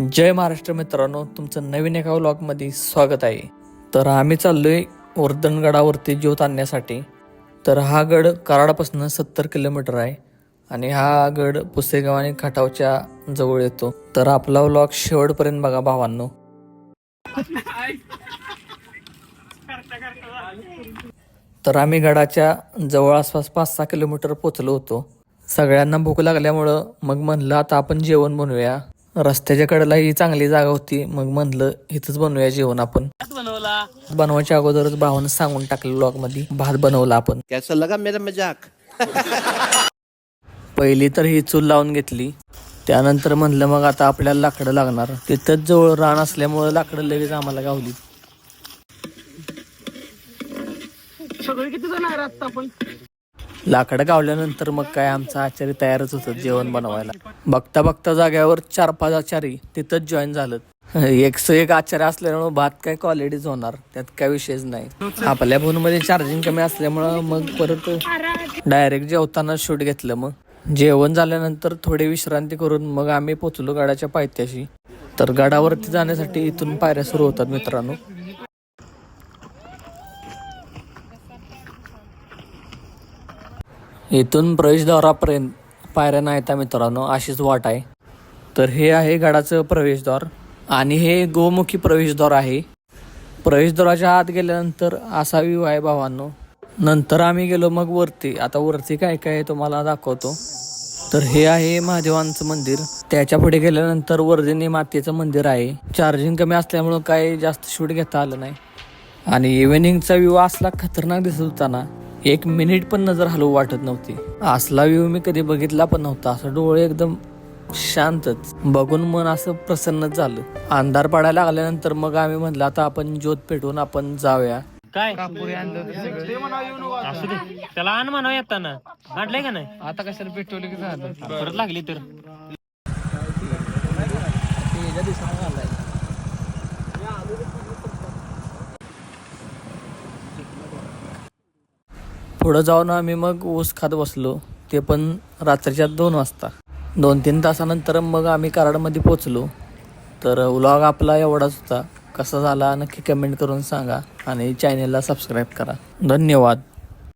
जय महाराष्ट्र मित्रांनो तुमचं नवीन एका व्लॉगमध्ये स्वागत आहे. तर आम्ही चाललोय वर्धनगडावरती ज्योत आणण्यासाठी. तर हा गड कराडापासून सत्तर किलोमीटर आहे आणि हा गड पुसेगाव आणि खटावच्या जवळ येतो. तर आपला व्लॉग शेवटपर्यंत बघा भावांनो. तर आम्ही गडाच्या जवळ आसपास पाच सहा किलोमीटर पोचलो होतो. सगळ्यांना भूक लागल्यामुळं मग म्हणलं आता आपण जेवण बनवूया. रस्त्याच्या कडेला ही चांगली जागा होती. मग म्हणलं इथंच बनवूया जेवण आपण. बनवला. बनवायच्या अगोदरच भावानं सांगून टाकलं ब्लॉगमध्ये भात बनवला आपण. कैसा लगा मेरा मजाक. पहिली तर ही चूल लावून घेतली. त्यानंतर म्हणलं मग आता आपल्याला लाकडं लागणार. तिथंच जवळ रान असल्यामुळं लाकडं लगेच आम्हाला गावली. सगळे किती जण आहे आता आपण? लाकडं गावल्यानंतर मग काय आमचं आचारी तयारच होतं जेवण बनवायला. बघता बघता जाग्यावर चार पाच आचारी तिथंच जॉईन झालं एक स एक आचार्य असल्यामुळं भात काय क्वालिटीच होणार त्यात काय विषयच नाही. आपल्या फोनमध्ये चार्जिंग कमी असल्यामुळं मग परत डायरेक्ट जेवताना शूट घेतलं मग. जेवण झाल्यानंतर थोडी विश्रांती करून मग आम्ही पोचलो गडाच्या पायथ्याशी. तर गडावरती जाण्यासाठी इथून पायऱ्या सुरू होतात मित्रांनो. इथून प्रवेशद्वारापर्यंत पायऱ्या नाहीत मित्रांनो अशीच वाट आहे. तर हे आहे गडाचं प्रवेशद्वार आणि हे गोमुखी प्रवेशद्वार आहे. प्रवेशद्वाराच्या आत गेल्यानंतर असा व्ह्यू आहे भावांनो. नंतर आम्ही गेलो मग वरती. आता वरती काय काय तुम्हाला दाखवतो. तर हे आहे महादेवांचं मंदिर. त्याच्या पुढे गेल्यानंतर वर्धिनी मातेचं मंदिर आहे. चार्जिंग कमी असल्यामुळं काय जास्त शूट घेता आलं नाही. आणि इव्हिनिंगचा व्ह्यू असला खतरनाक दिसत होता ना. एक मिनिट पण नजर हलवू वाटत नव्हती. असला व्ह्यू मी कधी बघितला पण नव्हता. असं डोळे एकदम शांतच. बघून मन असं प्रसन्नच झालं. अंधार पडायला लागल्यानंतर मग आम्ही म्हणलं आता आपण ज्योत पेटवून आपण जाऊया. काय? असू दे. त्याला आण म्हणा येताना. आणलंय का नाही? आता कशाला पेटवलं की झालं? परत लागली तर. पुढं जाऊन आम्ही मग ऊस खात बसलो. ते पण रात्रीच्या दोन वाजता. दोन तीन तासानंतर मग आम्ही कराडमध्ये पोचलो तर व्लॉग आपला एवढाच होता. कसा झाला नक्की कमेंट करून सांगा आणि चॅनेलला सबस्क्राईब करा. धन्यवाद.